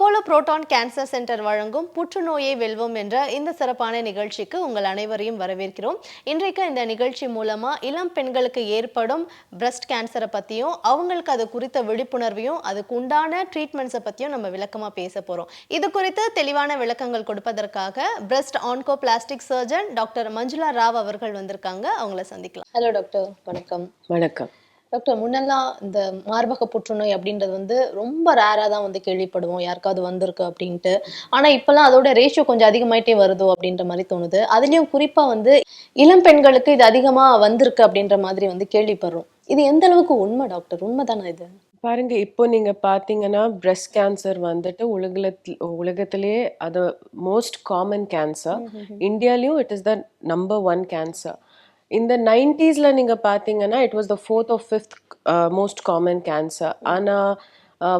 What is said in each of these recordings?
Apollo proton cancer centre வழங்கும் புற்றுநோயை வெல்வோம் என்ற இந்த சிறப்பான நிகழ்ச்சிக்கு உங்கள் அனைவரையும் வரவேற்கிறோம். இன்றைக்கு இந்த நிகழ்ச்சி மூலமா இளம் பெண்களுக்கு ஏற்படும் பிரஸ்ட் கேன்சரை பத்தியும் அவங்களுக்கு அது குறித்த விழிப்புணர்வையும் அதுக்கு உண்டான ட்ரீட்மெண்ட்ஸை பத்தியும் நம்ம விளக்கமா பேச போறோம். இது குறித்து தெளிவான விளக்கங்கள் கொடுப்பதற்காக breast oncoplastic surgeon doctor Manjula Rao அவர்கள் வந்திருக்காங்க. அவங்கள சந்திக்கலாம். ஹலோ டாக்டர் வணக்கம். வணக்கம். டாக்டர் முன்னெல்லாம் இந்த மார்பக புற்றுநோய் அப்படின்றது வந்து ரொம்ப ரேராக தான் வந்து கேள்விப்படுவோம். யாருக்காவது வந்திருக்கு அப்படின்ட்டு. ஆனால் இப்போல்லாம் அதோட ரேஷியோ கொஞ்சம் அதிகமாயிட்டே வருதோ அப்படின்ற மாதிரி தோணுது. அதுலேயும் குறிப்பாக வந்து இளம் பெண்களுக்கு இது அதிகமாக வந்திருக்கு அப்படின்ற மாதிரி வந்து கேள்விப்படுறோம். இது எந்த அளவுக்கு உண்மை டாக்டர்? உண்மை தானே இது? பாருங்க இப்போ நீங்க பாத்தீங்கன்னா பிரஸ்ட் கேன்சர் வந்துட்டு உலகத்தில் உலகத்திலேயே அது most common cancer இந்தியாலையும் it is the number one cancer இந்த நைன்டிஸில் நீங்கள் பார்த்தீங்கன்னா it was the fourth of fifth most common cancer ஆனால்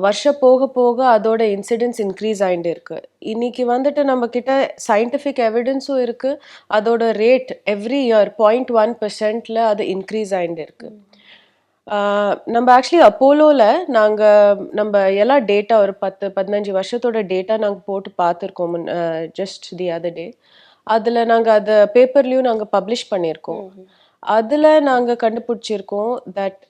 வருஷம் போக போக அதோட இன்சிடென்ஸ் இன்க்ரீஸ் ஆகிட்டு இருக்கு. இன்னைக்கு வந்துட்டு நம்ம கிட்ட சயின்டிஃபிக் எவிடன்ஸும் இருக்கு. அதோட rate every year point one பர்சன்ட்ல அது இன்க்ரீஸ் ஆகிட்டு இருக்கு. நம்ம ஆக்சுவலி அப்போலோவில் நாங்கள் நம்ம எல்லா டேட்டா ஒரு பத்து பதினஞ்சு வருஷத்தோட டேட்டா நாங்கள் போட்டு பார்த்துருக்கோம் just the uh, other day அதில் நாங்கள் அதை பேப்பர்லேயும் நாங்கள் பப்ளிஷ் பண்ணியிருக்கோம். அதில் நாங்கள் கண்டுபிடிச்சிருக்கோம் தட்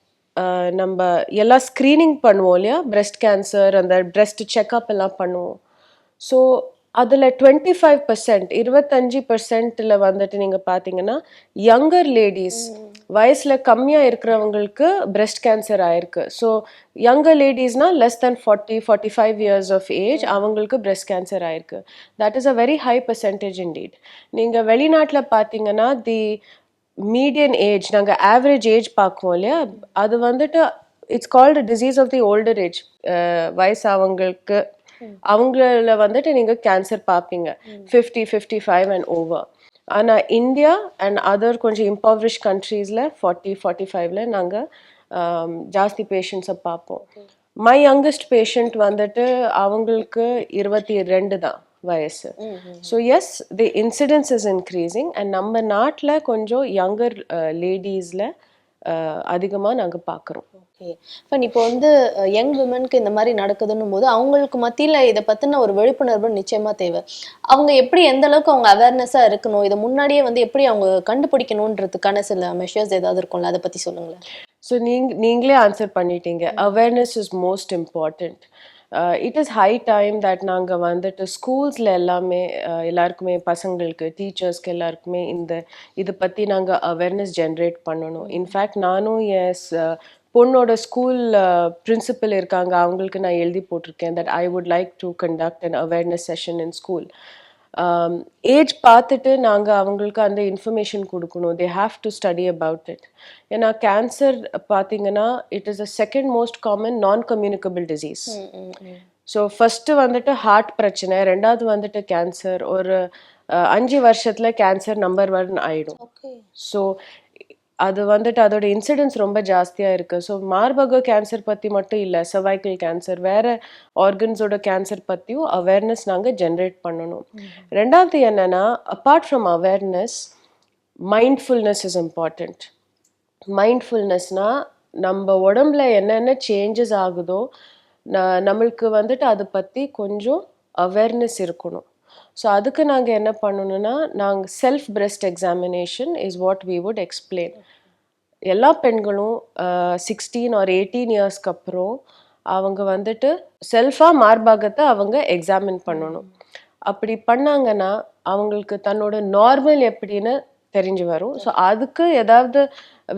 நம்ம எல்லாம் ஸ்க்ரீனிங் பண்ணுவோம் இல்லையா? breast கேன்சர் அந்த breast செக்அப் எல்லாம் பண்ணுவோம். ஸோ அதில் டுவெண்ட்டி ஃபைவ் பர்சன்ட் இருபத்தஞ்சி பர்சன்ட்டில் வந்துட்டு நீங்கள் பார்த்தீங்கன்னா யங்கர் லேடிஸ் வயசில் கம்மியாக இருக்கிறவங்களுக்கு breast கேன்சர் ஆயிருக்கு. So younger லேடிஸ்னால் less than forty forty five years of age அவங்களுக்கு breast கேன்சர் ஆயிருக்கு. That is a very high percentage indeed நீங்கள் வெளிநாட்டில் பார்த்தீங்கன்னா தி மீடியன் ஏஜ் நாங்கள் ஆவரேஜ் ஏஜ் பார்க்குவோம் இல்லையா? அது வந்துட்டு it's called disease of the older age வயசு அவங்களுக்கு அவங்கள வந்துட்டு நீங்கள் கேன்சர் பார்ப்பீங்க fifty fifty five and over ஆனால் இந்தியா அண்ட் அதர் கொஞ்சம் இம்பவரிஷ் கண்ட்ரீஸில் ஃபார்ட்டி ஃபார்ட்டி ஃபைவ்ல நாங்கள் ஜாஸ்தி பேஷண்ட்ஸை பார்ப்போம் மை யங்கஸ்ட் பேஷண்ட் வந்துட்டு அவங்களுக்கு இருபத்தி ரெண்டு தான் வயசு. So yes the incidence is increasing and நம்ம நாட்டில் கொஞ்சம் யங்கர் லேடிஸில் அதிகமாக நாங்கள் பார்க்குறோம் ஓகே. ஃபன் இப்போ வந்து யங் விமனுக்கு இந்த மாதிரி நடக்குதுன்னும் போது அவங்களுக்கு மத்தியில் இதை பற்றின ஒரு விழிப்புணர்வு நிச்சயமாக தேவை. அவங்க எப்படி எந்த அளவுக்கு அவங்க அவேர்னஸாக இருக்கணும்? இதை முன்னாடியே வந்து எப்படி அவங்க கண்டுபிடிக்கணுன்றதுக்கான சில மெஷர்ஸ் ஏதாவது இருக்கும்ல? அதை பற்றி சொல்லுங்களேன். ஸோ நீங்க நீங்களே ஆன்சர் பண்ணிட்டீங்க. Awareness is most important it is high time that நாங்கள் வந்துட்டு ஸ்கூல்ஸில் எல்லாமே uh, எல்லாருக்குமே பசங்களுக்கு டீச்சர்ஸ்க்கு எல்லாருக்குமே இந்த இதை பற்றி நாங்கள் அவேர்னஸ் ஜென்ரேட் பண்ணணும். இன்ஃபேக்ட் நானும் எஸ் uh, பொண்ணோட ஸ்கூல் பிரின்சிபல் uh, இருக்காங்க. அவங்களுக்கு நான் எழுதி போட்டிருக்கேன் that I would like to conduct an awareness session in school age பார்த்துட்டு நாங்கள் அவங்களுக்கு அந்த இன்ஃபர்மேஷன் கொடுக்கணும். They have to study about it ஏன்னா கேன்சர் பார்த்தீங்கன்னா it is a second most common non communicable disease so first வந்துட்டு heart பிரச்சனை ரெண்டாவது வந்துட்டு கேன்சர் ஒரு அஞ்சு வருஷத்தில் கேன்சர் நம்பர் ஒன் ஆயிடும். ஓகே ஸோ அது வந்துட்டு அதோட இன்சிடென்ஸ் ரொம்ப ஜாஸ்தியாக இருக்குது ஸோ மார்பக கேன்சர் பற்றி மட்டும் இல்லை cervical கேன்சர் வேறு ஆர்கன்ஸோட கேன்சர் பற்றியும் அவேர்னஸ் நாங்கள் ஜென்ரேட் பண்ணணும். ரெண்டாவது என்னென்னா apart from awareness mindfulness is important மைண்ட்ஃபுல்னஸ்னால் நம்ம உடம்புல என்னென்ன சேஞ்சஸ் ஆகுதோ நம்மளுக்கு வந்துட்டு அதை பற்றி கொஞ்சம் அவேர்னஸ் இருக்கணும். ஸோ அதுக்கு நாங்கள் என்ன பண்ணணும்னா நாங்கள் self breast examination is what we would explain எல்லா பெண்களும் சிக்ஸ்டீன் ஆர் எயிட்டீன் இயர்ஸ்க்கு அப்புறம் அவங்க வந்துட்டு செல்ஃபாக மார்பாகத்தை அவங்க எக்ஸாமின் பண்ணணும். அப்படி பண்ணாங்கன்னா அவங்களுக்கு தன்னோட நார்மல் எப்படின்னு தெரிஞ்சு வரும். ஸோ அதுக்கு ஏதாவது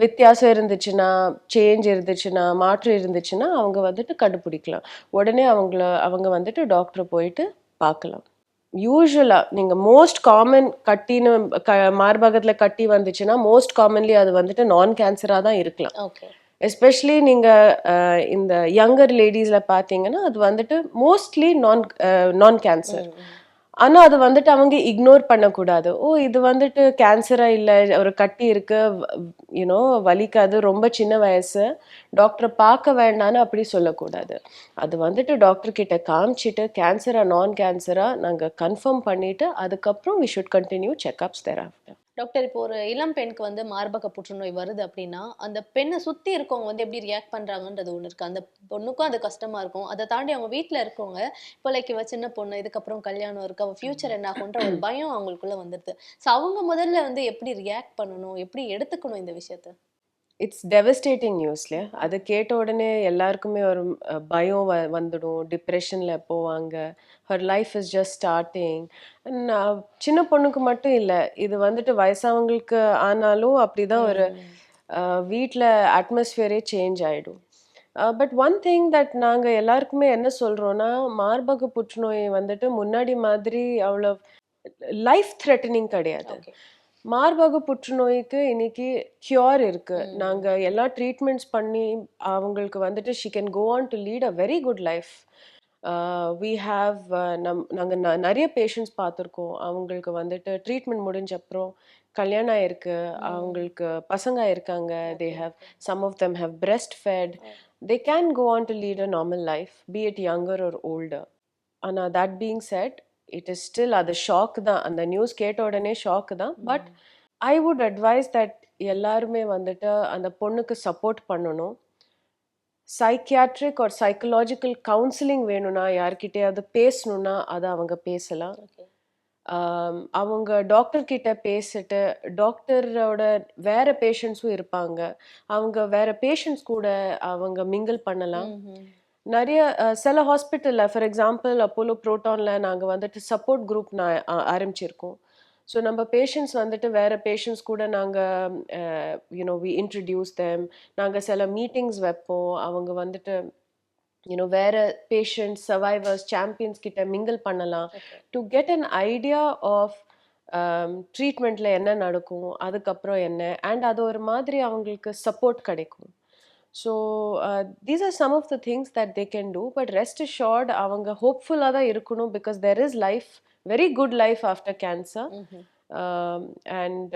வித்தியாசம் இருந்துச்சுன்னா சேஞ்ச் இருந்துச்சுன்னா மாற்றம் இருந்துச்சுன்னா அவங்க வந்துட்டு கண்டுபிடிக்கலாம். உடனே அவங்கள அவங்க வந்துட்டு டாக்டரை போயிட்டு பார்க்கலாம். யூஸ்வலாக நீங்கள் மோஸ்ட் காமன் கட்டின்னு க மார்பகத்தில் கட்டி வந்துச்சுன்னா மோஸ்ட் காமன்லி அது வந்துட்டு நான் கேன்சராக தான் இருக்கலாம். ஓகே எஸ்பெஷலி நீங்கள் இந்த யங்கர் லேடிஸில் பார்த்தீங்கன்னா அது வந்துட்டு மோஸ்ட்லி நான் நான் கேன்சர் ஆனால் அது வந்துட்டு அவங்க இக்னோர் பண்ணக்கூடாது. ஓ இது வந்துட்டு கேன்சராக இல்லை ஒரு கட்டி இருக்கு யூனோ வலிக்காது ரொம்ப சின்ன வயசு டாக்டரை பார்க்க வேண்டான்னு அப்படி சொல்லக்கூடாது. அது வந்துட்டு டாக்டர் கிட்ட காமிச்சிட்டு கேன்சரா நான் கேன்சரா நாங்கள் கன்ஃபார்ம் பண்ணிட்டு அதுக்கப்புறம் we should continue checkups thereafter. Doctor இப்போ ஒரு இளம் பெண்ணுக்கு வந்து மார்பக புற்றுநோய் வருது அப்படின்னா அந்த பெண்ணை சுத்தி இருக்கவங்க வந்து எப்படி ரியாக்ட் பண்றாங்கன்றது ஒண்ணு இருக்கு. அந்த பொண்ணுக்கும் அது கஷ்டமா இருக்கும். அதை தாண்டி அவங்க வீட்டில் இருக்கவங்க இப்போ லைக் இவ சின்ன பொண்ணு இதுக்கப்புறம் கல்யாணம் இருக்கு அவ ஃபியூச்சர் என்ன ஆகுன்ற ஒரு பயம் அவங்களுக்குள்ள வந்துருது. ஸோ அவங்க முதல்ல வந்து எப்படி ரியாக்ட் பண்ணணும் எப்படி எடுத்துக்கணும் இந்த விஷயத்த? இட்ஸ் டெவஸ்டேட்டிங் நியூஸ்ல அது கேட்ட உடனே எல்லாருக்குமே ஒரு பயம் வ வந்துடும். டிப்ரெஷனில் போவாங்க her life is just starting சின்ன பொண்ணுக்கு மட்டும் இல்லை இது வந்துட்டு வயசானவங்களுக்கு ஆனாலும் அப்படிதான் ஒரு வீட்டில் அட்மாஸ்பியரே சேஞ்ச் ஆகிடும் பட் ஒன் திங் தட் நாங்கள் எல்லாருக்குமே என்ன சொல்கிறோன்னா மார்பக புற்றுநோய் வந்துட்டு முன்னாடி மாதிரி அவ்வளோ லைஃப் த்ரெட்டனிங் கிடையாது மார்பக புற்றுநோய்க்கு இன்னைக்கு கியூர் இருக்கு. நாங்க எல்லா ட்ரீட்மெண்ட்ஸ் பண்ணி அவங்களுக்கு வந்துட்டு she can go on to lead a very good life we have நம் நாங்கள் ந நிறைய பேஷண்ட்ஸ் பார்த்துருக்கோம். அவங்களுக்கு வந்துட்டு ட்ரீட்மெண்ட் முடிஞ்ச அப்புறம் கல்யாணம் ஆயிருக்கு. அவங்களுக்கு பசங்க இருக்காங்க they have some of them have breast fed they can go on to lead a normal life be it younger ஒரு ஓல்டர் ஆனால் that being said it is still அது ஷாக் தான். அந்த நியூஸ் கேட்ட உடனே ஷாக் தான். But I would advise that எல்லாருமே வந்துட்டு அந்த பொண்ணுக்கு சப்போர்ட் பண்ணணும். சைக்கியாட்ரிக் ஒரு சைக்கலாஜிக்கல் கவுன்சிலிங் வேணும்னா யார்கிட்டயாவது பேசணும்னா அதை அவங்க பேசலாம். அவங்க டாக்டர் கிட்ட பேசிட்டு டாக்டரோட வேற பேஷண்ட்ஸும் இருப்பாங்க. அவங்க வேற பேஷண்ட்ஸ் கூட அவங்க மிங்கிள் பண்ணலாம். நிறைய சில ஹாஸ்பிட்டலில் ஃபார் எக்ஸாம்பிள் அப்போலோ ப்ரோட்டானில் நாங்கள் வந்துட்டு சப்போர்ட் குரூப் நான் ஆரம்பிச்சிருக்கோம். ஸோ நம்ம பேஷண்ட்ஸ் வந்துட்டு வேற பேஷண்ட்ஸ் கூட நாங்கள் யூனோ வி இன்ட்ரடியூஸ் தெம் நாங்கள் சில மீட்டிங்ஸ் வைப்போம். அவங்க வந்துட்டு யூனோ வேற பேஷண்ட்ஸ் சர்வைவர்ஸ் சாம்பியன்ஸ் கிட்ட மிங்கிள் பண்ணலாம். To get an idea of ட்ரீட்மெண்ட்டில் என்ன நடக்கும் அதுக்கப்புறம் என்ன அண்ட் அது ஒரு மாதிரி அவங்களுக்கு சப்போர்ட் கிடைக்கும். So these are some of the things that they can do but rest assured அவங்க ஹோப்ஃபுல்லாக தான் இருக்கணும் because there is life very good life after cancer and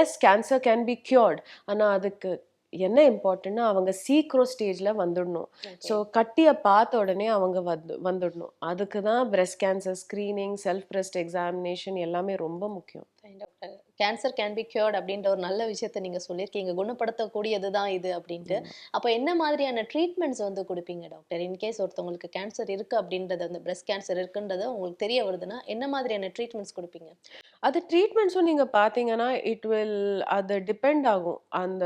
yes cancer can be cured. ஆனால் அதுக்கு என்ன இம்பார்ட்டன்ட்னா அவங்க சீக்கிரம் ஸ்டேஜில் வந்துடணும். ஸோ கட்டியை பார்த்த உடனே அவங்க வந்து வந்துடணும். அதுக்கு தான் breast cancer screening self breast examination எல்லாமே ரொம்ப முக்கியம். Doctor cancer can be cured அப்படின்ற ஒரு நல்ல விஷயத்த நீங்க சொல்லியிருக்கீங்க. குணப்படுத்தக்கூடியது தான் இது அப்படின்ட்டு. அப்போ என்ன மாதிரியான ட்ரீட்மெண்ட்ஸ் வந்து கொடுப்பீங்க டாக்டர் இன்கேஸ் ஒருத்தவங்களுக்கு கேன்சர் இருக்கு அப்படின்றது அந்த பிரஸ்ட் கேன்சர் இருக்குன்றது உங்களுக்கு தெரிய வருதுன்னா என்ன மாதிரியான ட்ரீட்மெண்ட்ஸ் கொடுப்பீங்க? அது ட்ரீட்மெண்ட்ஸும் நீங்கள் பார்த்தீங்கன்னா இட் வில் அது டிபெண்ட் ஆகும். அந்த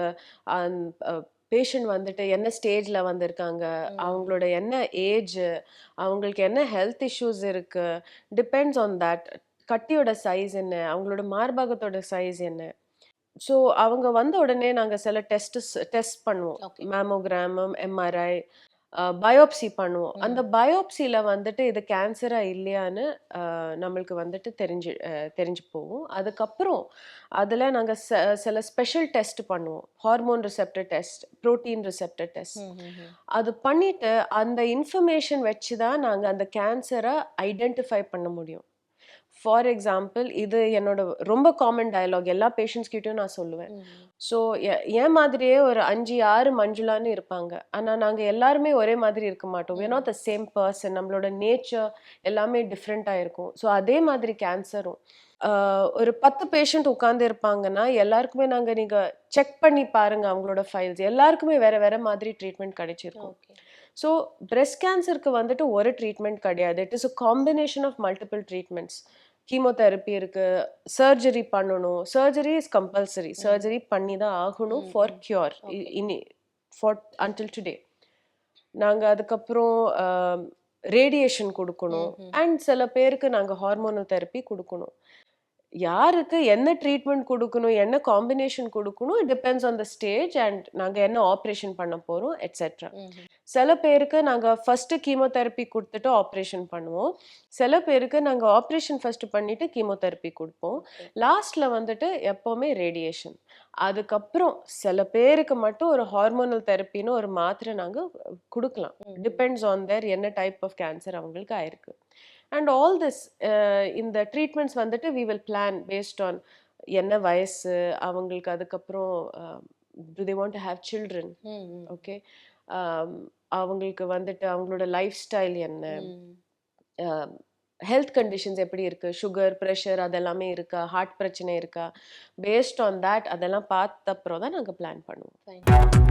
பேஷண்ட் வந்துட்டு என்ன ஸ்டேஜில் வந்திருக்காங்க அவங்களோட என்ன ஏஜ் அவங்களுக்கு என்ன ஹெல்த் இஷ்யூஸ் இருக்கு டிபெண்ட்ஸ் ஆன் தட் கட்டியோட சைஸ் என்ன? அவங்களோட மார்பகத்தோட சைஸ் என்ன? ஸோ அவங்க வந்த உடனே நாங்கள் சில டெஸ்ட் டெஸ்ட் பண்ணுவோம். Okay. மேமோகிராமம் எம்ஆர்ஐ பயோப்சி பண்ணுவோம். அந்த பயோப்சியில் வந்துட்டு இது கேன்சரா இல்லையான்னு நம்மளுக்கு வந்துட்டு தெரிஞ்சு தெரிஞ்சு போகும். அதுக்கப்புறம் அதில் நாங்கள் சில ஸ்பெஷல் டெஸ்ட் பண்ணுவோம். Hormone receptor test protein receptor test அது பண்ணிட்டு அந்த இன்ஃபர்மேஷன் வச்சு தான் நாங்கள் அந்த கேன்சரை ஐடென்டிஃபை பண்ண முடியும். ஃபார் எக்ஸாம்பிள் இது என்னோட ரொம்ப காமன் டயலாக் எல்லா பேஷண்ட்ஸ் கிட்டயும் நான் சொல்லுவேன். ஸோ என் மாதிரியே ஒரு அஞ்சு ஆறு மஞ்சுளான்னு இருப்பாங்க. ஆனால் நாங்கள் எல்லாருமே ஒரே மாதிரி இருக்க மாட்டோம். We're not the same person நம்மளோட நேச்சர் எல்லாமே டிஃப்ரெண்ட்டாக இருக்கும். ஸோ அதே மாதிரி கேன்சரும் ஒரு பத்து பேஷண்ட் உட்காந்து இருப்பாங்கன்னா எல்லாருக்குமே நாங்கள் நீங்கள் செக் பண்ணி பாருங்க அவங்களோட ஃபைல்ஸ் எல்லாருக்குமே வேற வேற மாதிரி ட்ரீட்மெண்ட் கிடைச்சிருக்கும். ஸோ breast கேன்சருக்கு வந்துட்டு ஒரு ட்ரீட்மெண்ட் கிடையாது. It is a combination of multiple treatments chemotherapy இருக்கு சர்ஜரி பண்ணணும். சர்ஜரி இஸ் கம்பல்சரி சர்ஜரி பண்ணி தான் ஆகணும் ஃபார் கியூர் இனி ஃபார் அன்டில் டுடே நாங்கள் அதுக்கப்புறம் ரேடியேஷன் கொடுக்கணும். அண்ட் சில பேருக்கு நாங்கள் ஹார்மோனல் தெரப்பி கொடுக்கணும். யாருக்கு என்ன ட்ரீட்மெண்ட் கொடுக்கணும் என்ன காம்பினேஷன் கொடுக்கணும் it depends on the stage and நாங்கள் என்ன ஆப்ரேஷன் பண்ண போகிறோம் எட்ஸெட்ரா சில பேருக்கு நாங்கள் ஃபஸ்ட்டு கீமோதெரப்பி கொடுத்துட்டு ஆப்ரேஷன் பண்ணுவோம். சில பேருக்கு நாங்கள் ஆப்ரேஷன் ஃபஸ்ட்டு பண்ணிட்டு கீமோதெரப்பி கொடுப்போம். லாஸ்ட்டில் வந்துட்டு எப்போவுமே ரேடியேஷன் அதுக்கப்புறம் சில பேருக்கு மட்டும் ஒரு ஹார்மோனல் தெரப்பின்னு ஒரு மாத்திரை நாங்கள் கொடுக்கலாம். டிபெண்ட்ஸ் ஆன் தேர் என்ன டைப் ஆஃப் கேன்சர் அவங்களுக்கு ஆயிருக்கு. அண்ட் ஆல் திஸ் இந்த ட்ரீட்மெண்ட்ஸ் வந்துட்டு we will plan based on என்ன வயசு அவங்களுக்கு அதுக்கப்புறம் to they want to have children okay அவங்களுக்கு வந்துட்டு அவங்களோட லைஃப் ஸ்டைல் என்ன ஹெல்த் கண்டிஷன்ஸ் எப்படி இருக்கு? சுகர் ப்ரெஷர் அதெல்லாமே இருக்கா? ஹார்ட் பிரச்சனை இருக்கா? பேஸ்ட் ஆன் தட் அதெல்லாம் பார்த்த அப்புறம் தான் நாங்கள் பிளான் பண்ணுவோம்.